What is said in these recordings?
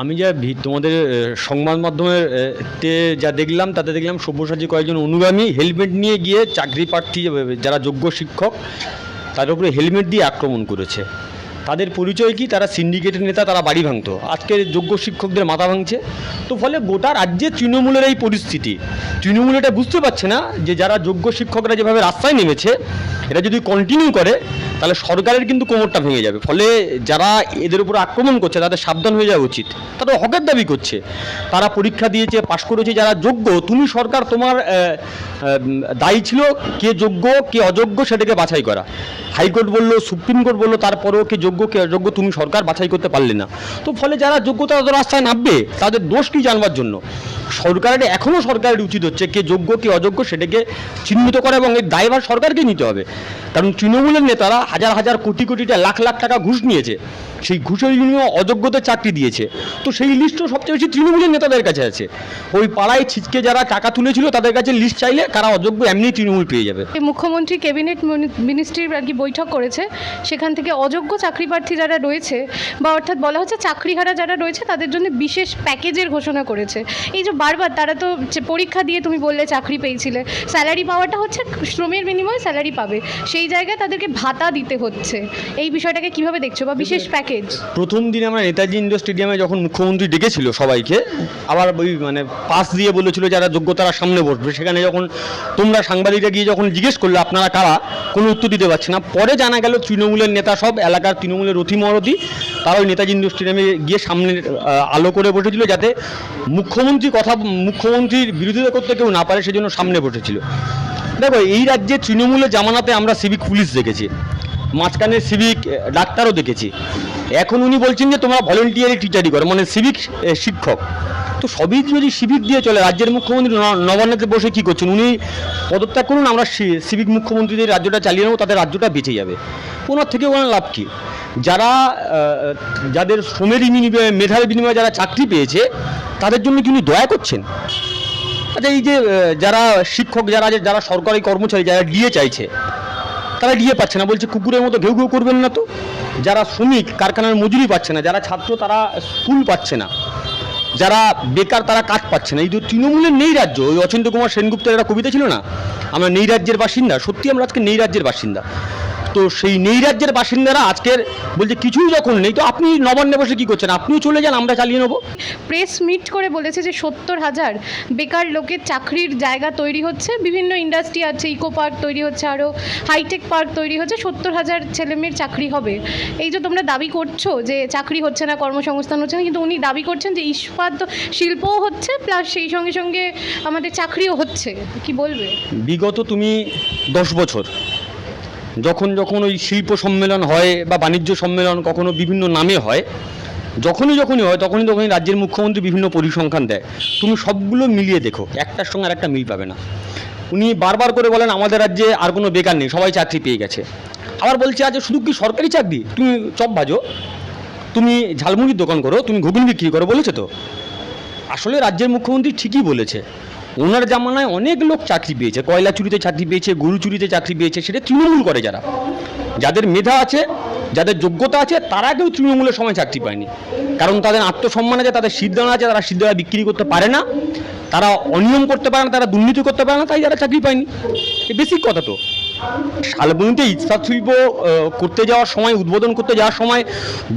আমি যা তোমাদের সংবাদ মাধ্যমের তে যা দেখলাম, তাতে দেখলাম সব্যসাচী কয়েকজন অনুগামী হেলমেট নিয়ে গিয়ে চাকরি প্রার্থী যারা যোগ্য শিক্ষক তাদের উপরে হেলমেট দিয়ে আক্রমণ করেছে। তাদের পরিচয় কি? তারা সিন্ডিকেটের নেতা, তারা বাড়ি ভাঙতো। আজকের যোগ্য শিক্ষকদের মাথা ভাঙছে। তো ফলে গোটা রাজ্যে তৃণমূলের এই পরিস্থিতি। তৃণমূল এটা বুঝতে পারছে না যে যারা যোগ্য শিক্ষকরা যেভাবে রাস্তায় নেমেছে এটা যদি কন্টিনিউ করে, তাহলে সরকারের কিন্তু কোমরটা ভেঙে যাবে। ফলে যারা এদের উপর আক্রমণ করছে, তাদের সাবধান হয়ে যাওয়া উচিত। তারা হকের দাবি করছে। তারা পরীক্ষা দিয়েছে, পাশ করেছে, যারা যোগ্য, তুমি সরকার তোমার দায়ী ছিল, কে যোগ্য, কে অযোগ্য সেটাকে বাছাই করা। হাইকোর্ট বলল, সুপ্রিম কোর্ট বলল, তারপরেও কে যোগ্য, কে অযোগ্য তুমি সরকার বাছাই করতে পারলে না। তো ফলে যারা যোগ্য তারা তো রাস্তায় নামবে, তাদের দোষ কি জানবার জন্য? সরকারের এখনও সরকারের উচিত হচ্ছে কে যোগ্য, কে অযোগ্য সেটাকে চিহ্নিত করা এবং এর দায়ভার সরকারকে নিতে হবে। কারণ তৃণমূলের নেতারা হাজার হাজার কোটি কোটিটা লাখ লাখ টাকা ঘুষ নিয়েছে। সেই ঘুষের বিনিময়ে অযোগ্যদের চাকরি দিয়েছে। তো সেই লিস্টও সবচেয়ে বেশি তৃণমূলের নেতাদের কাছে আছে। ওই পাড়ায় ছিচকে যারা টাকা তুলেছিল তাদের কাছে লিস্ট চাইলে কারা অযোগ্য এমনি তৃণমূল পেয়ে যাবে। মুখ্যমন্ত্রী ক্যাবিনেট মিনিস্ট্রির আর কি বৈঠক করেছে সেখান থেকে অযোগ্য চাকরি প্রার্থী যারা রয়েছে বা অর্থাৎ বলা হচ্ছে চাকরিহারা যারা রয়েছে তাদের জন্য বিশেষ প্যাকেজের ঘোষণা করেছে। এই যে বারবার তারা তো পরীক্ষা দিয়ে তুমি বললে চাকরি পেয়েছিলে স্যালারি পাওয়াটা হচ্ছে শ্রমের বিনিময়ে স্যালারি পাবে। সেই জায়গায় তাদেরকে ভাতা দিতে হচ্ছে। এই বিষয়টাকে কীভাবে দেখছ? বা বিশেষ প্যাকেজ প্রথম দিন আমরা নেতাজি ইন্ডোর স্টেডিয়ামে যখন মুখ্যমন্ত্রী ডেকেছিল সবাইকে, আবার ওই মানে পাস দিয়ে বলেছিল যারা যোগ্য তারা সামনে বসবে। সেখানে যখন তোমরা সাংবাদিকরা গিয়ে যখন জিজ্ঞেস করলে, আপনারা কারা? কোনো উত্তর দিতে পারছে না। পরে জানা গেল তৃণমূলের নেতা সব, এলাকার তৃণমূলের অতি মরদি তারা ওই নেতাজি ইন্ডোর স্টেডিয়ামে গিয়ে সামনে আলো করে বসেছিল যাতে মুখ্যমন্ত্রী কথা, মুখ্যমন্ত্রীর বিরোধিতা করতে কেউ না পারে, সেজন্য সামনে বসেছিল। দেখো, এই রাজ্যে তৃণমূলের জামানাতে আমরা সিভিক পুলিশ দেখেছি। মাঝখানে সিভিক ডাক্তারও দেখেছি। এখন উনি বলছেন যে তোমরা ভলেন্টিয়ারি টিচারই করো মানে সিভিক শিক্ষক। তো সবই যদি সিভিক দিয়ে চলে, রাজ্যের মুখ্যমন্ত্রী নবান্নতে বসে কী করছেন? উনি পদত্যাগ করুন, আমরা সিভিক মুখ্যমন্ত্রীদের রাজ্যটা চালিয়ে নেব তাদের রাজ্যটা বেঁচে যাবে। ওনার থেকে ওনার লাভ কী? যারা যাদের শ্রমের বিনিময়ে, মেধার বিনিময়ে যারা চাকরি পেয়েছে, তাদের জন্য কি উনি দয়া করছেন? আচ্ছা এই যে যারা শিক্ষক, যারা যারা সরকারি কর্মচারী, যারা ডিএ চাইছে তারা গিয়ে পাচ্ছে না। বলছে, কুকুরের মতো ঘেউ ঘেউ করবেন না তো। যারা শ্রমিক, কারখানার মজুরি পাচ্ছে না, যারা ছাত্র, তারা স্কুল পাচ্ছে না। যারা বেকার, তারা কাজ পাচ্ছে না। এই তো তৃণমূলের নেই রাজ্য। ওই অচিন্ত কুমার সেনগুপ্তের একটা কবিতা ছিল না? আমরা নেই রাজ্যের বাসিন্দা। সত্যি আমরা আজকে নেই রাজ্যের বাসিন্দা। তো সেই নেই রাজ্যের বাসিন্দারা আজকের বলছে কিছুই যখন নেই। তো আপনি নবান্নে বসে কী করছেন? আপনিও চলে যান আমরা চালিয়ে নেব। প্রেস মিট করে বলেছে যে সত্তর হাজার বেকার লোকের চাকরির জায়গা তৈরি হচ্ছে। বিভিন্ন ইন্ডাস্ট্রি আছে ইকো পার্ক তৈরি হচ্ছে আরও হাইটেক পার্ক তৈরি হচ্ছে। সত্তর হাজার ছেলেমেয়ের চাকরি হবে। এই যে তোমরা দাবি করছ যে চাকরি হচ্ছে না কর্মসংস্থান হচ্ছে না কিন্তু উনি দাবি করছেন যে ইস্পাত শিল্পও হচ্ছে প্লাস সেই সঙ্গে সঙ্গে আমাদের চাকরিও হচ্ছে। কি বলবে? বিগত তুমি দশ বছর যখন যখন ওই শিল্প সম্মেলন হয় বা বাণিজ্য সম্মেলন কখনো বিভিন্ন নামে হয়, যখনই যখনই হয়, তখনই তখনই রাজ্যের মুখ্যমন্ত্রী বিভিন্ন পরিসংখ্যান দেয়। তুমি সবগুলো মিলিয়ে দেখো, একটার সঙ্গে আর একটা মিল পাবে না। উনি বারবার করে বলেন, আমাদের রাজ্যে আর কোনো বেকার নেই, সবাই চাকরি পেয়ে গেছে। আবার বলছে আজ শুধু কি সরকারি চাকরি? তুমি চপ ভাজো, তুমি ঝালমুড়ির দোকান করো, তুমি ঘুগনি বিক্রি করো, বলেছে তো। আসলে রাজ্যের মুখ্যমন্ত্রী ঠিকই বলেছে। ওনার জামানায় অনেক লোক চাকরি পেয়েছে, কয়লা চুরিতে চাকরি পেয়েছে, গরু চুরিতে চাকরি পেয়েছে, সেটা তৃণমূল করে যারা। যাদের মেধা আছে, যাদের যোগ্যতা আছে, তারা কেউ তৃণমূলের সময় চাকরি পায়নি। কারণ তাদের আত্মসম্মান আছে, তাদের সিদ্ধান্ত আছে, তারা সিদ্ধান্ত বিক্রি করতে পারে না, তারা অনিয়ম করতে পারে না, তারা দুর্নীতি করতে পারে না, তাই যারা চাকরি পায়নি। বেসিক কথা তো। শালবনীতে ইস্পাত শিল্প করতে যাওয়ার সময়, উদ্বোধন করতে যাওয়ার সময়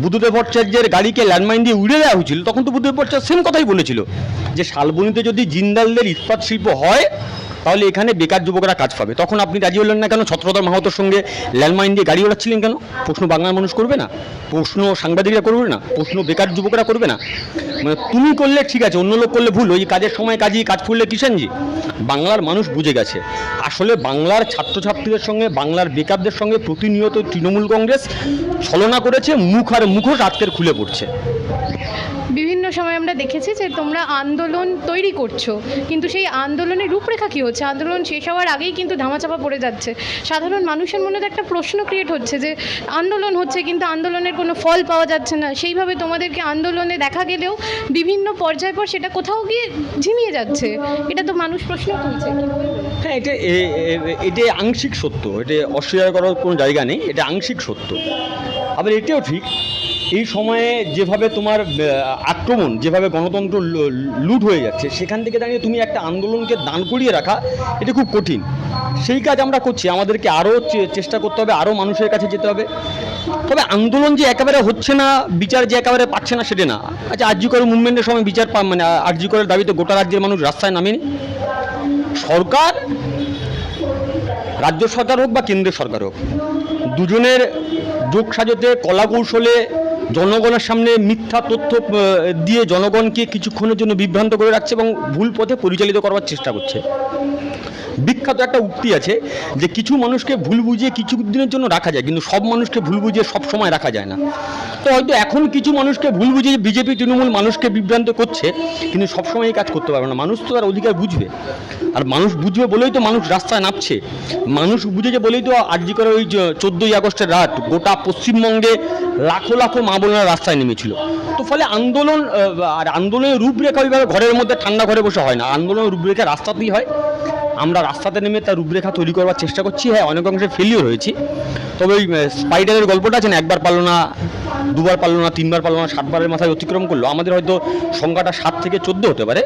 বুদ্ধদেব ভট্টাচার্যের গাড়িকে ল্যান্ডমাইন দিয়ে উড়ে দেওয়া হয়েছিল, তখন তো বুদ্ধদেব ভট্টাচার্য সেম কথাই বলেছিল যে শালবনিতে যদি জিন্দালদের ইস্পাত শিল্প হয় তাহলে এখানে বেকার যুবকরা কাজ পাবে। তখন আপনি রাজি হলেন না কেন? ছত্রধর মাহাতোর সঙ্গে ল্যান্ডমাইন দিয়ে গাড়ি ওড়াচ্ছিলেন কেন? প্রশ্ন বাংলার মানুষ করবে না? প্রশ্ন সাংবাদিকরা করবে না? প্রশ্ন বেকার যুবকরা করবে না? মানে তুমি করলে ঠিক আছে, অন্য লোক করলে ভুল। ওই কাজের সময় কাজই কাজ করলে কিষানজি। বাংলার মানুষ বুঝে গেছে। আসলে বাংলার ছাত্রছাত্রীদের সঙ্গে, বাংলার বেকারদের সঙ্গে প্রতিনিয়ত তৃণমূল কংগ্রেস ছলনা করেছে, মুখ আর মুখোশ আজকের খুলে পড়ছে। সময় আমরা দেখেছি যে তোমরা আন্দোলন তৈরি করছ, কিন্তু সেই আন্দোলনের রূপরেখা কী হচ্ছে? আন্দোলন শেষ হওয়ার আগেই কিন্তু ধামাচাপা পড়ে যাচ্ছে। সাধারণ মানুষের মনে তো একটা প্রশ্ন ক্রিয়েট হচ্ছে যে, আন্দোলন হচ্ছে কিন্তু আন্দোলনের কোনো ফল পাওয়া যাচ্ছে না। সেইভাবে তোমাদেরকে আন্দোলনে দেখা গেলেও বিভিন্ন পর্যায় পর সেটা কোথাও গিয়ে ঝিমিয়ে যাচ্ছে। এটা তো মানুষ প্রশ্ন তুলছে। হ্যাঁ এটা এটা আংশিক সত্য। এটা অস্বীকার করার কোনো জায়গা নেই, এটা আংশিক সত্য। আবার এটাও ঠিক এই সময়ে যেভাবে তোমার আক্রমণ, যেভাবে গণতন্ত্র লুট হয়ে যাচ্ছে, সেখান থেকে দাঁড়িয়ে তুমি একটা আন্দোলনকে দান করিয়ে রাখা, এটা খুব কঠিন। সেই কাজ আমরা করছি, আমাদেরকে আরও চেষ্টা করতে হবে, আরও মানুষের কাছে যেতে হবে। তবে আন্দোলন যে একেবারে হচ্ছে না, বিচার যে একেবারে পাচ্ছে না, সেটা না। আচ্ছা আর্যিকর মুভমেন্টের সময় বিচার মানে আর্যিকরের দাবিতে গোটা রাজ্যের মানুষ রাস্তায় নামেনি। সরকার, রাজ্য সরকার হোক বা কেন্দ্রের সরকার হোক, দুজনের যোগ সাজতে কলা কৌশলে জনগণের সামনে মিথ্যা তথ্য দিয়ে জনগণকে কিছুক্ষণের জন্য বিভ্রান্ত করে রাখছে এবং ভুল পথে পরিচালিত করবার চেষ্টা করছে। বিখ্যাত একটা উক্তি আছে যে কিছু মানুষকে ভুল বুঝিয়ে কিছু দিনের জন্য রাখা যায়, কিন্তু সব মানুষকে ভুল বুঝিয়ে সব সময় রাখা যায় না। তো হয়তো এখন কিছু মানুষকে ভুল বুঝিয়ে বিজেপি, তৃণমূল মানুষকে বিভ্রান্ত করছে, কিন্তু সবসময় এই কাজ করতে পারবে না। মানুষ তো তার অধিকার বুঝবে। আর মানুষ বুঝবে বলেই তো মানুষ রাস্তায় নামছে। মানুষ বুঝেছে বলেই তো আর্জি করে ওই চোদ্দোই আগস্টের রাত গোটা পশ্চিমবঙ্গে লাখো লাখো মা বোনেরা রাস্তায় নেমেছিল। তো ফলে আন্দোলন আর আন্দোলনের রূপরেখা ওইভাবে ঘরের মধ্যে ঠান্ডা ঘরে বসে হয় না। আন্দোলনের রূপরেখা রাস্তাতেই হয়। আমরা রাস্তাতে নেমে তার রূপরেখা তৈরি করবার চেষ্টা করছি। হ্যাঁ অনেক অংশে ফেলিওর হয়েছি। তবে ওই স্পাইডারের গল্পটা আছে না? একবার পারল না, দুবার পারল না, তিনবার পারল না, সাতবারের মাথায় অতিক্রম করল। আমাদের হয়তো সংখ্যাটা সাত থেকে চোদ্দ হতে পারে।